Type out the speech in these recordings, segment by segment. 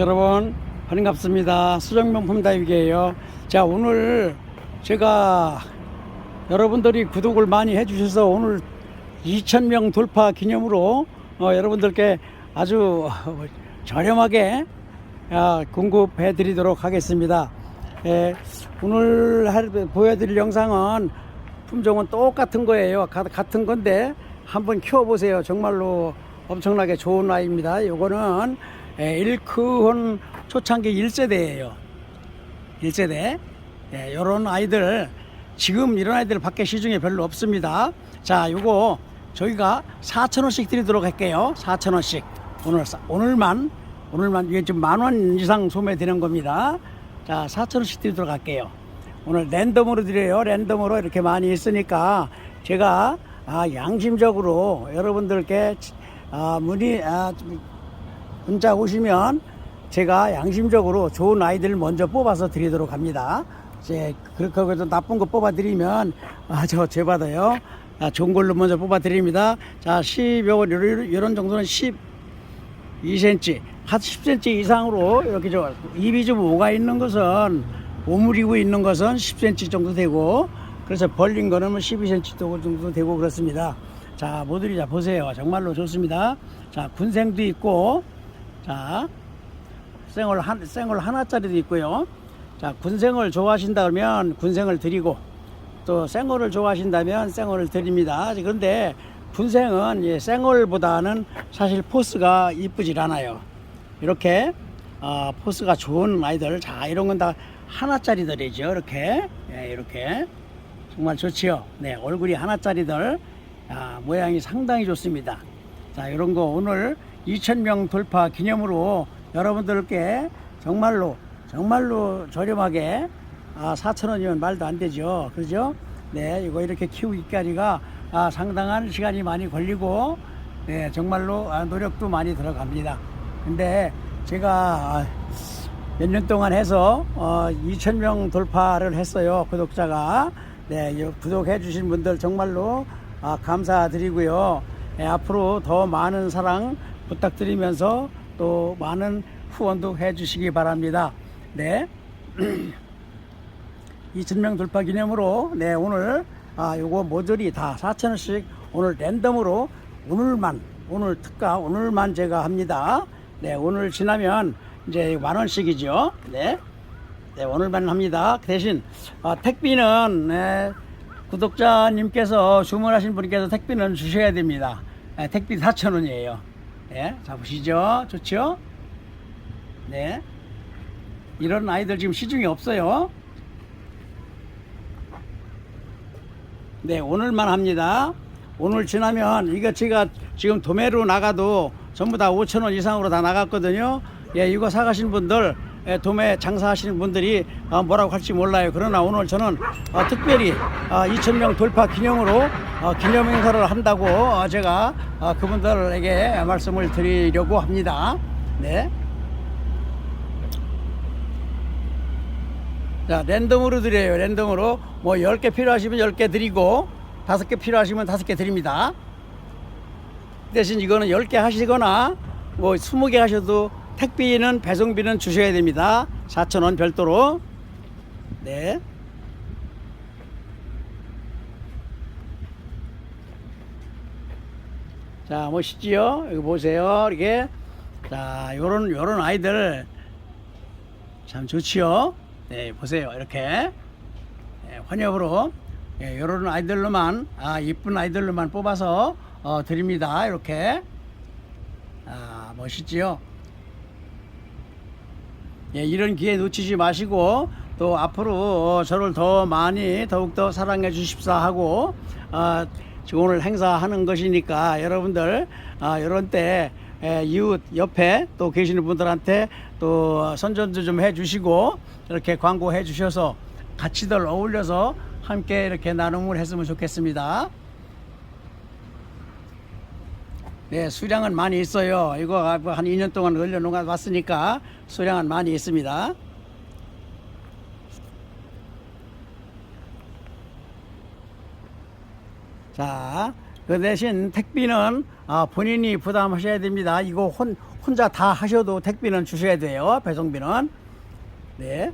여러분 반갑습니다. 수정명품 다육이에요. 자 오늘 제가 여러분들이 구독을 많이 해주셔서 오늘 2,000명 돌파 기념으로 어, 여러분들께 아주 어, 저렴하게 아, 공급해 드리도록 하겠습니다. 예, 오늘 할- 보여드릴 영상은 품종은 똑같은 거예요. 가- 같은 건데 한번 키워보세요. 정말로 엄청나게 좋은 아이입니다. 요거는 예, 일크혼 초창기 1세대예요. 1세대. 예, 요런 아이들 지금 이런 아이들 밖에 시중에 별로 없습니다. 자, 요거 저희가 4,000원씩 드리도록 할게요. 4,000원씩. 오늘 싸- 오늘만 오늘만 이게 지금 만 원 이상 소매되는 겁니다. 자, 4,000원씩 드리도록 할게요. 오늘 랜덤으로 드려요. 랜덤으로 이렇게 많이 있으니까 제가 아, 양심적으로 여러분들께 아, 문의 아, 문자 오시면 제가 양심적으로 좋은 아이들 먼저 뽑아서 드리도록 합니다. 이제 그렇게 해서 나쁜 거 뽑아 드리면 아, 저 죄받아요. 아, 좋은 걸로 먼저 뽑아 드립니다. 자, 10여 이런 정도는 12cm, 한 10cm 이상으로 이렇게 저 입이 좀 오가 있는 것은 오므리고 있는 것은 10cm 정도 되고 그래서 벌린 거는 12cm 정도 되고 그렇습니다. 자, 모두리 자 보세요. 정말로 좋습니다. 자, 군생도 있고 자, 생얼 한 생얼 하나짜리도 있고요. 자, 군생을 좋아하신다 그러면 군생을 드리고 또 생얼을 좋아하신다면 생얼을 드립니다. 그런데 군생은 예, 생얼보다는 사실 포스가 이쁘질 않아요. 이렇게 어, 포스가 좋은 아이들 자 이런 건 다 하나짜리들이죠. 이렇게 예, 이렇게 정말 좋지요. 네 얼굴이 하나짜리들 아, 모양이 상당히 좋습니다. 자 이런 거 오늘 2,000명 돌파 기념으로 여러분들께 정말로 정말로 저렴하게 아, 4,000원이면 말도 안 되죠. 그죠? 네, 이거 이렇게 키우기까지가 아, 상당한 시간이 많이 걸리고 네, 정말로 아, 노력도 많이 들어갑니다. 근데 제가 몇 년 동안 해서 어, 2,000명 돌파를 했어요. 구독자가. 네, 이 구독해 주신 분들 정말로 아, 감사드리고요. 네, 앞으로 더 많은 사랑 부탁드리면서 또 많은 후원도 해 주시기 바랍니다. 네. 2,000명 돌파 기념으로 네 오늘 아 요거 모듈이 다 4,000원씩 오늘 랜덤으로 오늘만 오늘 특가 오늘만 제가 합니다. 네 오늘 지나면 이제 만 원씩이죠. 네. 네 오늘만 합니다. 그 대신 아, 택비는 네, 구독자님께서 주문하신 분께서 택비는 주셔야 됩니다. 네, 택비 4,000원이에요. 네, 자 보시죠. 좋죠? 네. 이런 아이들 지금 시중에 없어요. 네, 오늘만 합니다. 오늘 지나면 이거 제가 지금 도매로 나가도 전부 다 5천 원 이상으로 다 나갔거든요. 예, 이거 사가신 분들 예, 도매 장사하시는 분들이 어, 뭐라고 할지 몰라요. 그러나 오늘 저는 어, 특별히 어, 2천 명 돌파 기념으로 어, 기념 행사를 한다고 어, 제가 어, 그분들에게 말씀을 드리려고 합니다. 네. 자, 랜덤으로 드려요. 랜덤으로. 뭐 10개 필요하시면 10개 드리고 5개 필요하시면 5개 드립니다. 대신 이거는 10개 하시거나 뭐 20개 하셔도 택비는 배송비는 주셔야 됩니다. 4,000원 별도로. 네. 자, 멋있지요? 여기 보세요. 이렇게. 자, 요런, 요런 아이들 참 좋지요. 네, 보세요. 이렇게 네, 환엽으로 예, 이런 아이들로만 아, 이쁜 아이들로만 뽑아서 어, 드립니다. 이렇게 아, 멋있지요. 예, 이런 기회 놓치지 마시고 또 앞으로 어, 저를 더 많이 더욱더 사랑해 주십사 하고 어, 지금 오늘 행사하는 것이니까 여러분들 아, 이런 때 예, 이웃 옆에 또 계시는 분들한테 또 선전도 좀 해주시고 이렇게 광고해 주셔서 같이들 어울려서 함께 이렇게 나눔을 했으면 좋겠습니다. 네, 수량은 많이 있어요. 이거 한 2년 동안 걸려놓아 왔으니까 수량은 많이 있습니다. 자, 그 대신 택비는 아, 본인이 부담하셔야 됩니다. 이거 혼, 혼자 다 하셔도 택비는 주셔야 돼요. 배송비는. 네.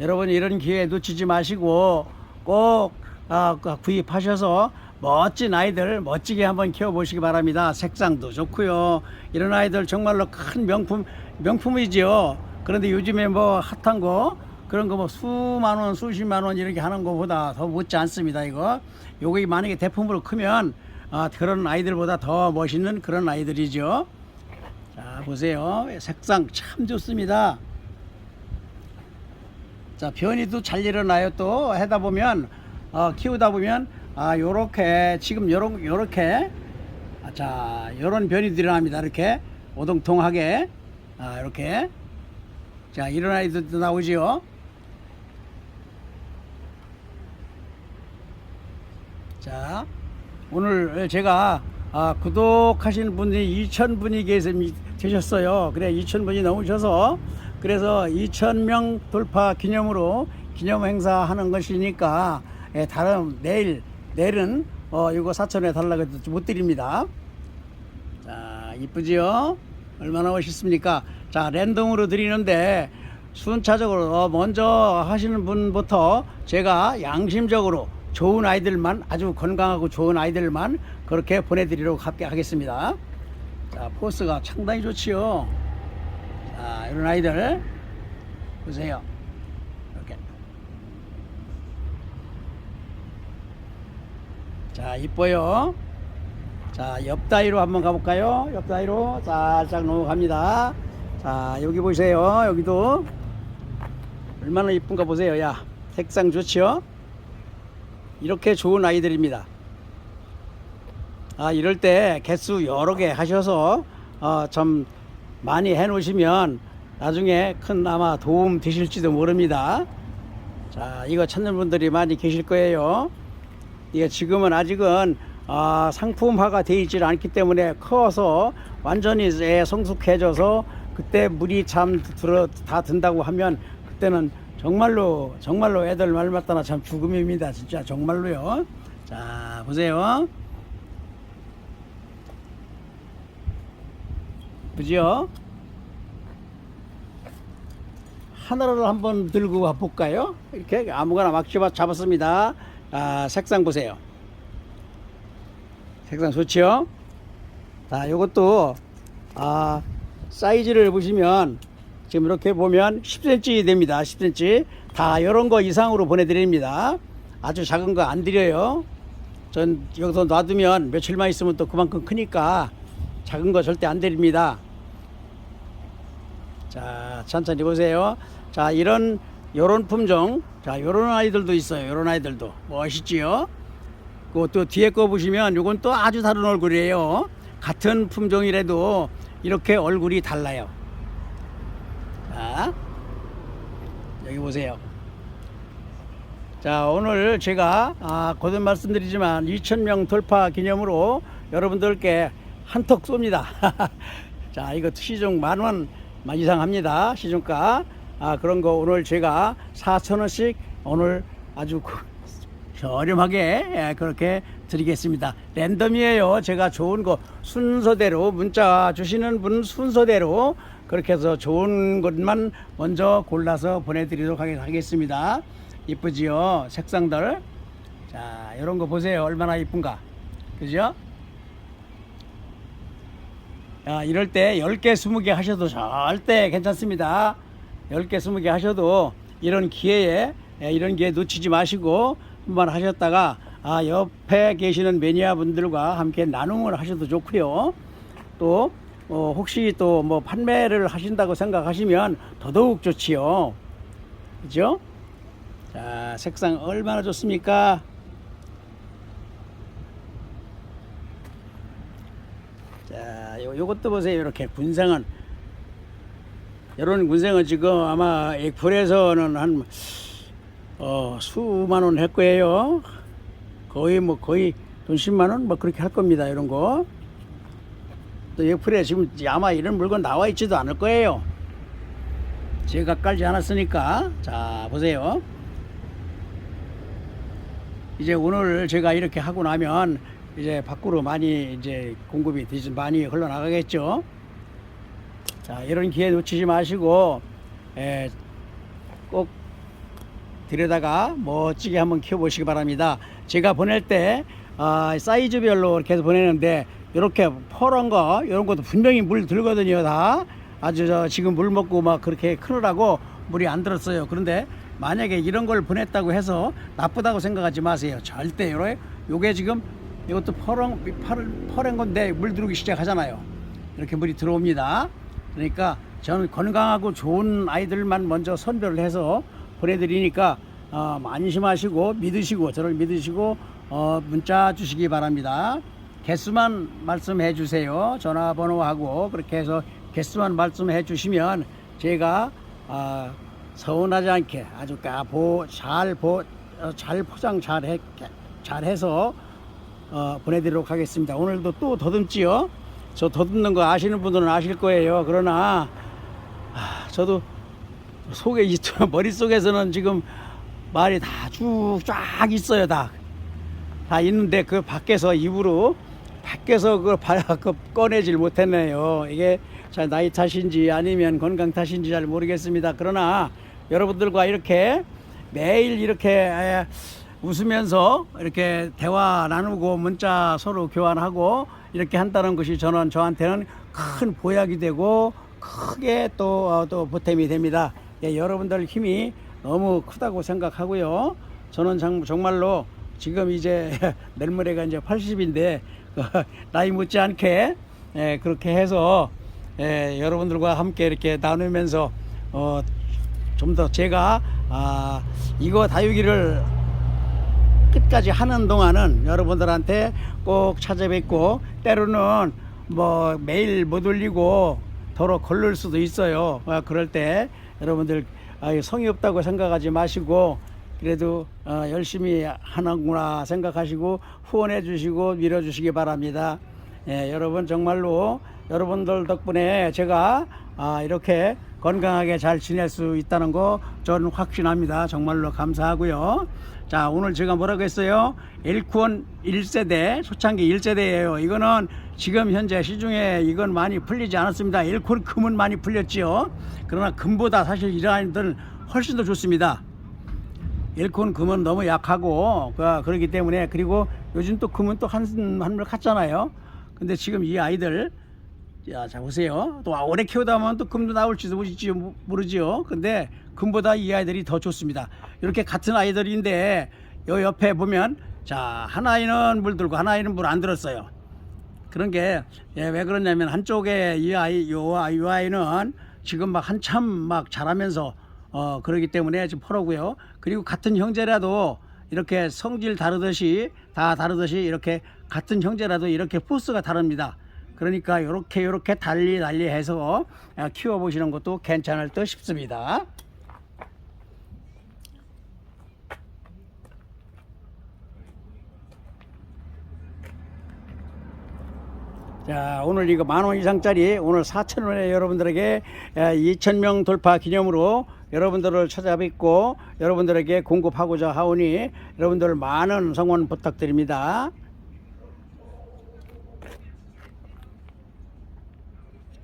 여러분 이런 기회 놓치지 마시고 꼭 아, 그 구입하셔서 멋진 아이들 멋지게 한번 키워보시기 바랍니다. 색상도 좋고요. 이런 아이들 정말로 큰 명품 명품이지요. 그런데 요즘에 뭐 핫한 거 그런 거 뭐 수만 원, 수십만 원 이렇게 하는 것보다 더 못지 않습니다. 이거 요게 만약에 대품으로 크면 아, 그런 아이들보다 더 멋있는 그런 아이들이죠. 자 보세요. 색상 참 좋습니다. 자 변이도 잘 일어나요 또 하다 보면 어, 키우다 보면 아 요렇게 지금 요런 요렇게. 아, 자 요런 변이들이 일어납니다. 이렇게 오동통하게. 아 이렇게. 자 이런 아이들도 나오지요. 자 오늘 제가 아, 구독하시는 분이 2,000분이 계셨어요. 그래 2,000분이 넘으셔서 그래서 2,000명 돌파 기념으로 기념 행사 하는 것이니까 예, 다른 내일 내일은 어 이거 4천에 달라고 해도 못 드립니다. 자 이쁘지요? 얼마나 멋있습니까? 자 랜덤으로 드리는데 순차적으로 먼저 하시는 분부터 제가 양심적으로 좋은 아이들만 아주 건강하고 좋은 아이들만 그렇게 보내드리도록 하겠습니다. 자 포스가 상당히 좋지요. 자 이런 아이들 보세요. 이렇게 자 이뻐요. 자, 옆 다이로 한번 가볼까요? 옆 다이로 살짝 넘어갑니다. 자, 여기 보세요. 여기도 얼마나 이쁜가 보세요. 야, 색상 좋지요? 이렇게 좋은 아이들입니다. 아, 이럴 때 개수 여러 개 하셔서 어, 좀 많이 해 놓으시면 나중에 큰 아마 도움 되실지도 모릅니다. 자, 이거 찾는 분들이 많이 계실 거예요. 이게 지금은 아직은 아, 상품화가 되어 있지 않기 때문에 커서 완전히 예, 성숙해져서 그때 물이 참 들어 다 든다고 하면 그때는 정말로 정말로 애들 말 맞다나 참 죽음입니다. 진짜 정말로요. 자 보세요. 그죠? 하나를 한번 들고 와 볼까요? 이렇게 아무거나 막 잡았습니다 아, 색상 보세요 색상 좋죠? 자, 요것도 아, 사이즈를 보시면 지금 이렇게 보면 10cm 됩니다. 10cm. 다 이런 거 이상으로 보내드립니다. 아주 작은 거 안 드려요. 전 여기서 놔두면 며칠만 있으면 또 그만큼 크니까 작은 거 절대 안 드립니다. 자, 천천히 보세요. 자, 이런 요런 품종, 자, 요런 아이들도 있어요. 요런 아이들도 멋있지요? 그또 뒤에 거 보시면 요건 또 아주 다른 얼굴이에요. 같은 품종이라도 이렇게 얼굴이 달라요. 자, 여기 보세요. 자, 오늘 제가 아, 거듭 말씀드리지만 2,000명 돌파 기념으로 여러분들께 한턱 쏩니다. 자, 이거 시중 만원 이상 합니다. 시중가. 아, 그런 거 오늘 제가 4,000원씩 오늘 아주 그 저렴하게 예, 그렇게 드리겠습니다. 랜덤이에요. 제가 좋은 거 순서대로 문자 주시는 분 순서대로 그렇게 해서 좋은 것만 먼저 골라서 보내드리도록 하겠- 하겠습니다. 이쁘지요? 색상들. 자, 이런 거 보세요. 얼마나 이쁜가. 그죠? 야, 이럴 때 10개, 20개 하셔도 절대 괜찮습니다. 10개, 20개 하셔도 이런 기회에, 예, 이런 기회 놓치지 마시고 한번 하셨다가 아, 옆에 계시는 매니아 분들과 함께 나눔을 하셔도 좋고요. 또 어, 혹시 또 뭐 판매를 하신다고 생각하시면 더더욱 좋지요. 그죠? 자, 색상 얼마나 좋습니까? 자, 요, 요것도 보세요. 이렇게 군생은 이런 군생은 지금 아마 액풀에서는 한 어, 수만 원 할 거예요. 거의 뭐 거의 돈 10만 원 뭐 그렇게 할 겁니다. 이런 거. 또 옆풀에 지금 아마 이런 물건 나와 있지도 않을 거예요. 제가 깔지 않았으니까. 자, 보세요. 이제 오늘 제가 이렇게 하고 나면 이제 밖으로 많이 이제 공급이 많이 흘러나가겠죠. 자, 이런 기회 놓치지 마시고 에, 꼭 들여다가 멋지게 한번 키워보시기 바랍니다. 제가 보낼 때 아, 사이즈별로 이렇게 해서 보내는데 이렇게 퍼런 거 이런 것도 분명히 물 들거든요 다. 아주 저 지금 물 먹고 막 그렇게 크느라고 물이 안 들었어요. 그런데 만약에 이런 걸 보냈다고 해서 나쁘다고 생각하지 마세요. 절대 요래 요게 지금 이것도 퍼런 퍼른 건데 물 들어오기 시작하잖아요. 이렇게 물이 들어옵니다 그러니까 저는 건강하고 좋은 아이들만 먼저 선별을 해서 보내드리니까 어, 안심하시고 믿으시고 저를 믿으시고 어, 문자 주시기 바랍니다. 개수만 말씀해 주세요. 전화번호하고 그렇게 해서 개수만 말씀해 주시면 제가 아, 서운하지 않게 아주 까보 잘보 어, 잘 포장 잘 해 잘 해서 어, 보내드리도록 하겠습니다. 오늘도 또 더듬지요. 저 더듬는 거 아시는 분들은 아실 거예요. 그러나 아, 저도 속에 있- 머릿속에서는 지금 말이 다 쭉 쫙 있어요 다. 다 있는데 그 밖에서 입으로 밖에서 그걸 바- 그 꺼내질 못했네요. 이게 자 나이 탓인지 아니면 건강 탓인지 잘 모르겠습니다. 그러나 여러분들과 이렇게 매일 이렇게 에, 웃으면서 이렇게 대화 나누고 문자 서로 교환하고 이렇게 한다는 것이 저는 저한테는 큰 보약이 되고 크게 또, 어, 또 보탬이 됩니다. 예, 여러분들 힘이 너무 크다고 생각하고요. 저는 정, 정말로 지금 이제 내일모레가 이제 80인데 나이 묻지 않게 예, 그렇게 해서 예, 여러분들과 함께 이렇게 나누면서 어, 좀 더 제가 아, 이거 다육이를 끝까지 하는 동안은 여러분들한테 꼭 찾아뵙고 때로는 뭐 매일 못 올리고 더러 걸릴 수도 있어요. 아, 그럴 때 여러분들 아, 성의 없다고 생각하지 마시고 그래도 어, 열심히 하는구나 생각하시고 후원해 주시고 밀어 주시기 바랍니다. 예, 여러분 정말로 여러분들 덕분에 제가 아, 이렇게 건강하게 잘 지낼 수 있다는 거 저는 확신합니다. 정말로 감사하고요. 자, 오늘 제가 뭐라고 했어요? 일쿠원 1세대, 소창기 1세대예요. 이거는 지금 현재 시중에 이건 많이 풀리지 않았습니다. 일쿠원 금은 많이 풀렸지요. 그러나 금보다 사실 이러한 아이들은 훨씬 더 좋습니다. 일콘 금은 너무 약하고 그- 그렇기 때문에 그리고 요즘 또 금은 또 한 한물 같잖아요. 근데 지금 이 아이들 자, 자 보세요. 또 오래 키우다 보면 또 금도 나올지도 모르지 모르지요. 근데 금보다 이 아이들이 더 좋습니다. 이렇게 같은 아이들인데 요 옆에 보면 자 하나이는 물 들고 하나이는 물 안 들었어요. 그런 게 왜 그러냐면 한쪽에 이 아이 요, 요 아이는 지금 막 한참 막 자라면서 어 그러기 때문에 지금 퍼러고요. 그리고 같은 형제라도 이렇게 성질 다르듯이 다 다르듯이 이렇게 같은 형제라도 이렇게 포스가 다릅니다. 그러니까 이렇게 이렇게 달리 달리 해서 아, 키워 보시는 것도 괜찮을 듯 싶습니다. 자, 오늘 이거 만 원 이상짜리 오늘 4천 원에 여러분들에게 2천 명 돌파 기념으로 여러분들을 찾아뵙고 여러분들에게 공급하고자 하오니 여러분들 많은 성원 부탁드립니다.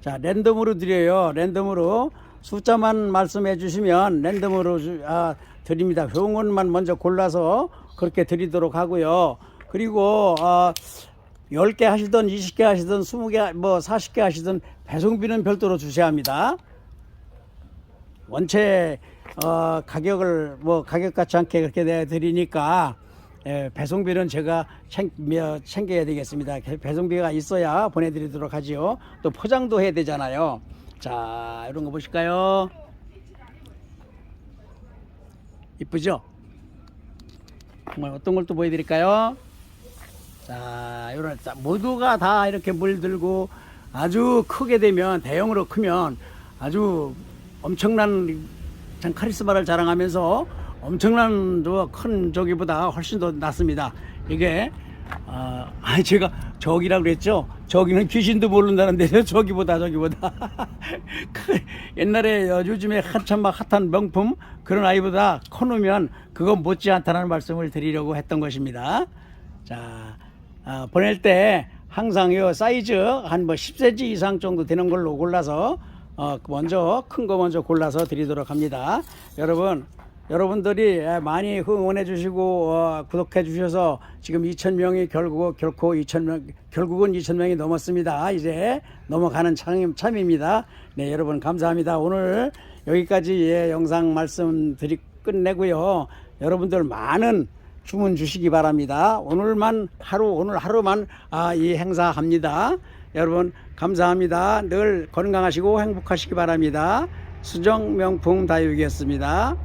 자, 랜덤으로 드려요. 랜덤으로 숫자만 말씀해 주시면 랜덤으로 주- 아, 드립니다. 것만 먼저 골라서 그렇게 드리도록 하고요. 그리고 아, 10개 하시든 20개 하시든 20개 뭐 40개 하시든 배송비는 별도로 주셔야 합니다. 원체 어, 가격을 뭐 가격 같지 않게 그렇게 내 드리니까 예, 배송비는 제가 챙겨야 되겠습니다. 게- 배송비가 있어야 보내드리도록 하지요. 또 포장도 해야 되잖아요. 자, 이런 거 보실까요? 이쁘죠? 정말 어떤 걸 또 보여드릴까요? 자, 자, 모두가 다 이렇게 물들고 아주 크게 되면 대형으로 크면 아주 엄청난 참 카리스마를 자랑하면서 엄청난 저큰 저기보다 훨씬 더 낫습니다. 이게 아, 제가 저기라고 그랬죠. 저기는 귀신도 모른다는데 저기보다 저기보다 그 옛날에 어, 요즘에 한참 막 핫한 명품 그런 아이보다 커놓으면 그거 못지않다는 말씀을 드리려고 했던 것입니다. 자, 어, 보낼 때 항상 요 사이즈 한 뭐 10cm 이상 정도 되는 걸로 골라서 어, 먼저 큰 거 먼저 골라서 드리도록 합니다. 여러분 여러분들이 많이 응원해 주시고 어, 구독해 주셔서 지금 2,000명이 결국 결코 2,000명 결국은 2,000명이 넘었습니다. 이제 넘어가는 참, 참입니다. 네, 여러분 감사합니다. 오늘 여기까지 예, 영상 말씀드리 끝내고요. 여러분들 많은 주문 주시기 바랍니다. 오늘만 하루 오늘 하루만 아, 이 행사합니다. 여러분 감사합니다. 늘 건강하시고 행복하시기 바랍니다. 수정 명품 다육이었습니다.